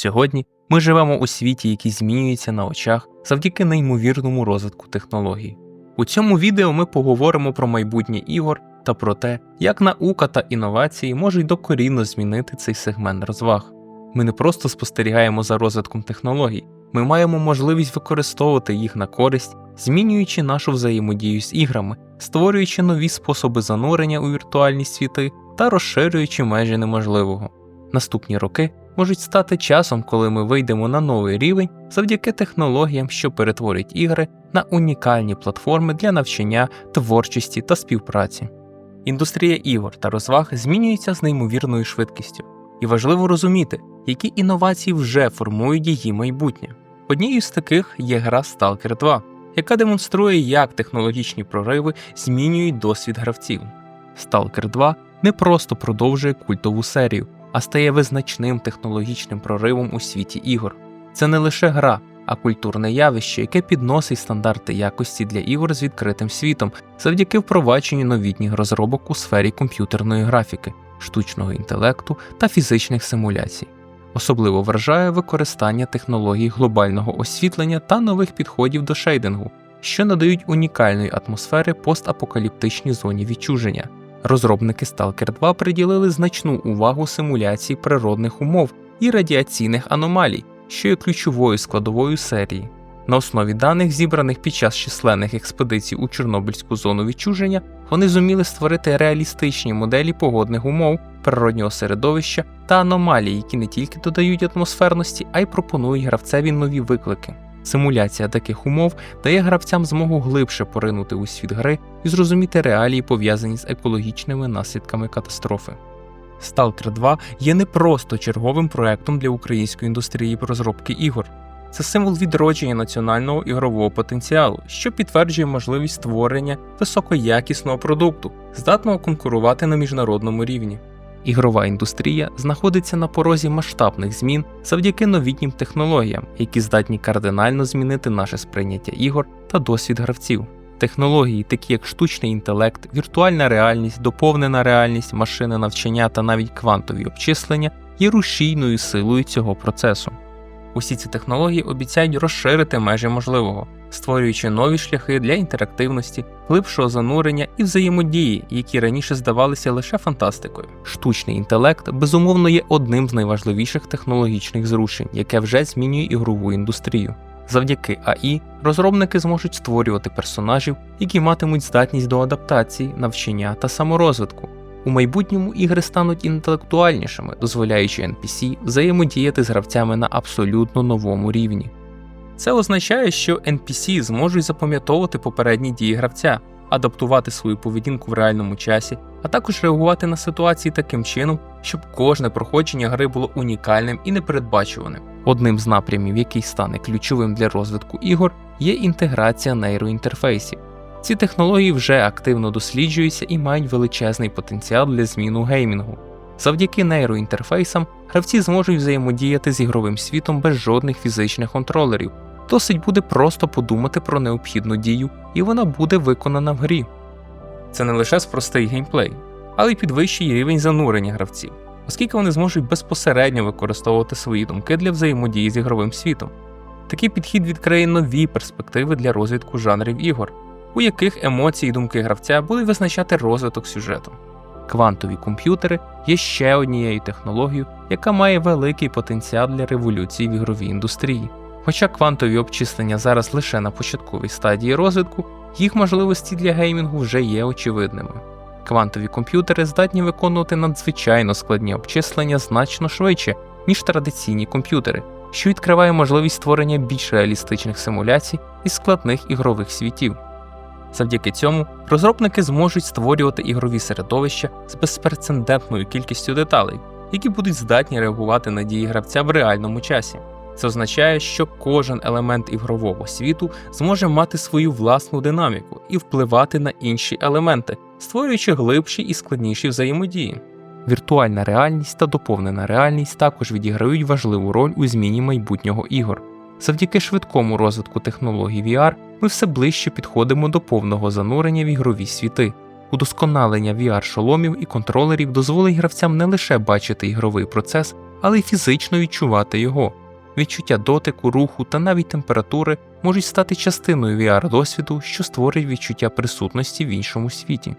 Сьогодні ми живемо у світі, який змінюється на очах завдяки неймовірному розвитку технологій. У цьому відео ми поговоримо про майбутнє ігор та про те, як наука та інновації можуть докорінно змінити цей сегмент розваг. Ми не просто спостерігаємо за розвитком технологій, ми маємо можливість використовувати їх на користь, змінюючи нашу взаємодію з іграми, створюючи нові способи занурення у віртуальні світи та розширюючи межі неможливого. Наступні роки можуть стати часом, коли ми вийдемо на новий рівень завдяки технологіям, що перетворять ігри на унікальні платформи для навчання, творчості та співпраці. Індустрія ігор та розваг змінюється з неймовірною швидкістю, і важливо розуміти, які інновації вже формують її майбутнє. Однією з таких є гра Stalker 2, яка демонструє, як технологічні прориви змінюють досвід гравців. Stalker 2 не просто продовжує культову серію, а стає визначним технологічним проривом у світі ігор. Це не лише гра, а культурне явище, яке підносить стандарти якості для ігор з відкритим світом завдяки впровадженню новітніх розробок у сфері комп'ютерної графіки, штучного інтелекту та фізичних симуляцій. Особливо вражає використання технологій глобального освітлення та нових підходів до шейдингу, що надають унікальної атмосфери постапокаліптичній зоні відчуження. Розробники Stalker 2 приділили значну увагу симуляції природних умов і радіаційних аномалій, що є ключовою складовою серії. На основі даних, зібраних під час численних експедицій у Чорнобильську зону відчуження, вони зуміли створити реалістичні моделі погодних умов, природнього середовища та аномалій, які не тільки додають атмосферності, а й пропонують гравцеві нові виклики. Симуляція таких умов дає гравцям змогу глибше поринути у світ гри і зрозуміти реалії, пов'язані з екологічними наслідками катастрофи. Stalker 2 є не просто черговим проектом для української індустрії розробки ігор. Це символ відродження національного ігрового потенціалу, що підтверджує можливість створення високоякісного продукту, здатного конкурувати на міжнародному рівні. Ігрова індустрія знаходиться на порозі масштабних змін завдяки новітнім технологіям, які здатні кардинально змінити наше сприйняття ігор та досвід гравців. Технології, такі як штучний інтелект, віртуальна реальність, доповнена реальність, машини навчання та навіть квантові обчислення, є рушійною силою цього процесу. Усі ці технології обіцяють розширити межі можливого, створюючи нові шляхи для інтерактивності, глибшого занурення і взаємодії, які раніше здавалися лише фантастикою. Штучний інтелект безумовно є одним з найважливіших технологічних зрушень, яке вже змінює ігрову індустрію. Завдяки АІ розробники зможуть створювати персонажів, які матимуть здатність до адаптації, навчання та саморозвитку. У майбутньому ігри стануть інтелектуальнішими, дозволяючи NPC взаємодіяти з гравцями на абсолютно новому рівні. Це означає, що NPC зможуть запам'ятовувати попередні дії гравця, адаптувати свою поведінку в реальному часі, а також реагувати на ситуації таким чином, щоб кожне проходження гри було унікальним і непередбачуваним. Одним з напрямів, який стане ключовим для розвитку ігор, є інтеграція нейроінтерфейсів. Ці технології вже активно досліджуються і мають величезний потенціал для зміну геймінгу. Завдяки нейроінтерфейсам гравці зможуть взаємодіяти з ігровим світом без жодних фізичних контролерів. Досить буде просто подумати про необхідну дію, і вона буде виконана в грі. Це не лише спростий геймплей, але й підвищує рівень занурення гравців, оскільки вони зможуть безпосередньо використовувати свої думки для взаємодії з ігровим світом. Такий підхід відкриє нові перспективи для розвитку жанрів ігор, у яких емоції і думки гравця будуть визначати розвиток сюжету. Квантові комп'ютери є ще однією технологією, яка має великий потенціал для революції в ігровій індустрії. Хоча квантові обчислення зараз лише на початковій стадії розвитку, їх можливості для геймінгу вже є очевидними. Квантові комп'ютери здатні виконувати надзвичайно складні обчислення значно швидше, ніж традиційні комп'ютери, що відкриває можливість створення більш реалістичних симуляцій і складних ігрових світів. Завдяки цьому розробники зможуть створювати ігрові середовища з безпрецедентною кількістю деталей, які будуть здатні реагувати на дії гравця в реальному часі. Це означає, що кожен елемент ігрового світу зможе мати свою власну динаміку і впливати на інші елементи, створюючи глибші і складніші взаємодії. Віртуальна реальність та доповнена реальність також відіграють важливу роль у зміні майбутнього ігор. Завдяки швидкому розвитку технологій VR ми все ближче підходимо до повного занурення в ігрові світи. Удосконалення VR-шоломів і контролерів дозволить гравцям не лише бачити ігровий процес, але й фізично відчувати його. Відчуття дотику, руху та навіть температури можуть стати частиною VR-досвіду, що створить відчуття присутності в іншому світі.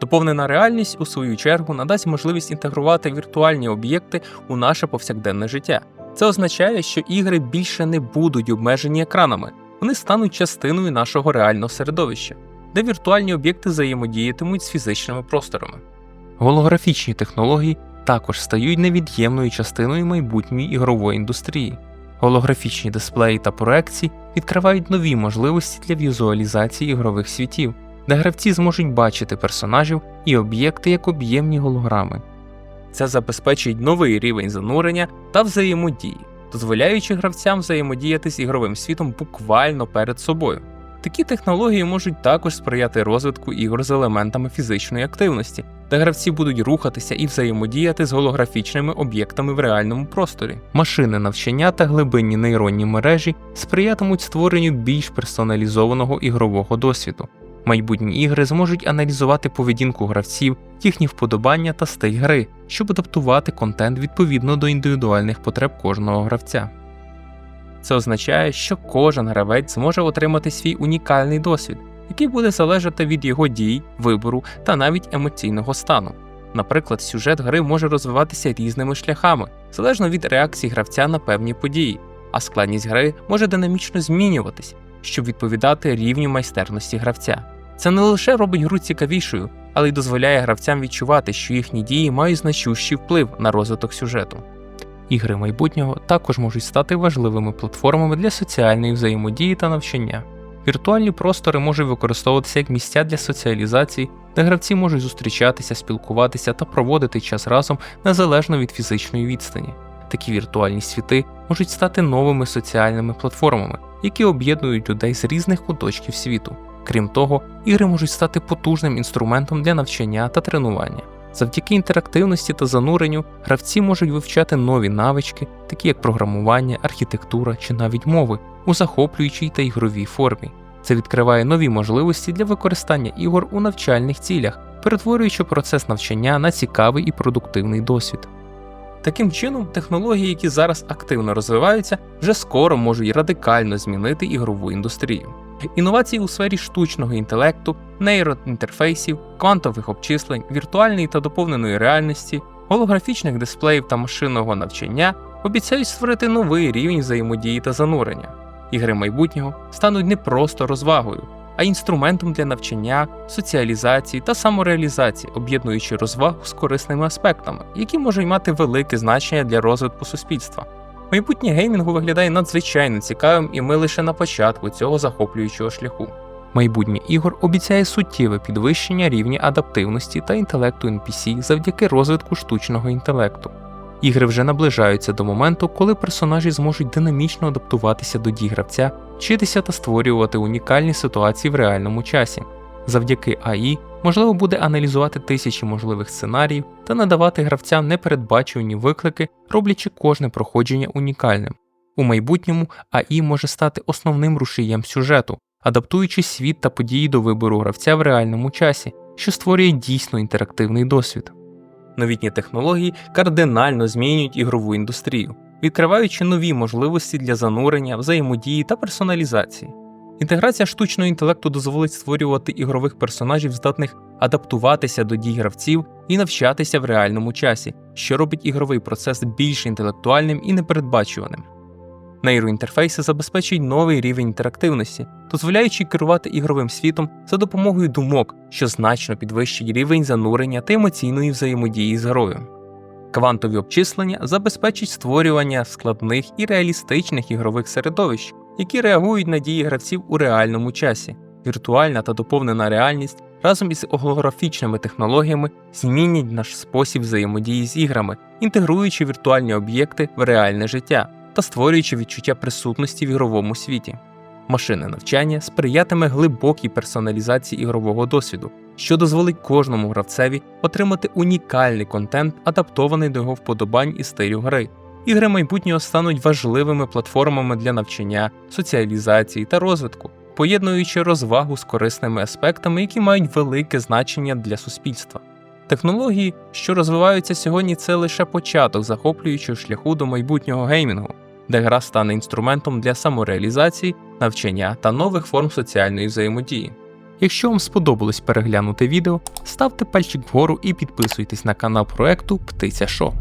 Доповнена реальність, у свою чергу, надасть можливість інтегрувати віртуальні об'єкти у наше повсякденне життя. Це означає, що ігри більше не будуть обмежені екранами, вони стануть частиною нашого реального середовища, де віртуальні об'єкти взаємодіятимуть з фізичними просторами. Голографічні технології також стають невід'ємною частиною майбутньої ігрової індустрії. Голографічні дисплеї та проекції відкривають нові можливості для візуалізації ігрових світів, де гравці зможуть бачити персонажів і об'єкти як об'ємні голограми. Це забезпечить новий рівень занурення та взаємодії, дозволяючи гравцям взаємодіяти з ігровим світом буквально перед собою. Такі технології можуть також сприяти розвитку ігор з елементами фізичної активності, де гравці будуть рухатися і взаємодіяти з голографічними об'єктами в реальному просторі. Машини навчання та глибинні нейронні мережі сприятимуть створенню більш персоналізованого ігрового досвіду. Майбутні ігри зможуть аналізувати поведінку гравців, їхні вподобання та стиль гри, щоб адаптувати контент відповідно до індивідуальних потреб кожного гравця. Це означає, що кожен гравець зможе отримати свій унікальний досвід, який буде залежати від його дій, вибору та навіть емоційного стану. Наприклад, сюжет гри може розвиватися різними шляхами, залежно від реакції гравця на певні події, а складність гри може динамічно змінюватись, щоб відповідати рівню майстерності гравця. Це не лише робить гру цікавішою, але й дозволяє гравцям відчувати, що їхні дії мають значущий вплив на розвиток сюжету. Ігри майбутнього також можуть стати важливими платформами для соціальної взаємодії та навчання. Віртуальні простори можуть використовуватися як місця для соціалізації, де гравці можуть зустрічатися, спілкуватися та проводити час разом незалежно від фізичної відстані. Такі віртуальні світи можуть стати новими соціальними платформами, які об'єднують людей з різних куточків світу. Крім того, ігри можуть стати потужним інструментом для навчання та тренування. Завдяки інтерактивності та зануренню гравці можуть вивчати нові навички, такі як програмування, архітектура чи навіть мови, у захоплюючій та ігровій формі. Це відкриває нові можливості для використання ігор у навчальних цілях, перетворюючи процес навчання на цікавий і продуктивний досвід. Таким чином, технології, які зараз активно розвиваються, вже скоро можуть радикально змінити ігрову індустрію. Інновації у сфері штучного інтелекту, нейроінтерфейсів, квантових обчислень, віртуальної та доповненої реальності, голографічних дисплеїв та машинного навчання обіцяють створити новий рівень взаємодії та занурення. Ігри майбутнього стануть не просто розвагою, а інструментом для навчання, соціалізації та самореалізації, об'єднуючи розвагу з корисними аспектами, які можуть мати велике значення для розвитку суспільства. Майбутнє геймінгу виглядає надзвичайно цікавим, і ми лише на початку цього захоплюючого шляху. Майбутнє ігор обіцяє суттєве підвищення рівня адаптивності та інтелекту NPC завдяки розвитку штучного інтелекту. Ігри вже наближаються до моменту, коли персонажі зможуть динамічно адаптуватися до дій гравця, вчитися та створювати унікальні ситуації в реальному часі. Завдяки АІ можливо буде аналізувати тисячі можливих сценаріїв та надавати гравцям непередбачувані виклики, роблячи кожне проходження унікальним. У майбутньому АІ може стати основним рушієм сюжету, адаптуючи світ та події до вибору гравця в реальному часі, що створює дійсно інтерактивний досвід. Новітні технології кардинально змінюють ігрову індустрію, відкриваючи нові можливості для занурення, взаємодії та персоналізації. Інтеграція штучного інтелекту дозволить створювати ігрових персонажів, здатних адаптуватися до дій гравців і навчатися в реальному часі, що робить ігровий процес більш інтелектуальним і непередбачуваним. Нейроінтерфейси забезпечують новий рівень інтерактивності, дозволяючи керувати ігровим світом за допомогою думок, що значно підвищить рівень занурення та емоційної взаємодії з грою. Квантові обчислення забезпечать створювання складних і реалістичних ігрових середовищ, які реагують на дії гравців у реальному часі. Віртуальна та доповнена реальність разом із голографічними технологіями змінять наш спосіб взаємодії з іграми, інтегруючи віртуальні об'єкти в реальне життя та створюючи відчуття присутності в ігровому світі. Машинне навчання сприятиме глибокій персоналізації ігрового досвіду, що дозволить кожному гравцеві отримати унікальний контент, адаптований до його вподобань і стилю гри. Ігри майбутнього стануть важливими платформами для навчання, соціалізації та розвитку, поєднуючи розвагу з корисними аспектами, які мають велике значення для суспільства. Технології, що розвиваються сьогодні, це лише початок захоплюючого шляху до майбутнього геймінгу, де гра стане інструментом для самореалізації, навчання та нових форм соціальної взаємодії. Якщо вам сподобалось переглянути відео, ставте пальчик вгору і підписуйтесь на канал проекту Птиця Шо.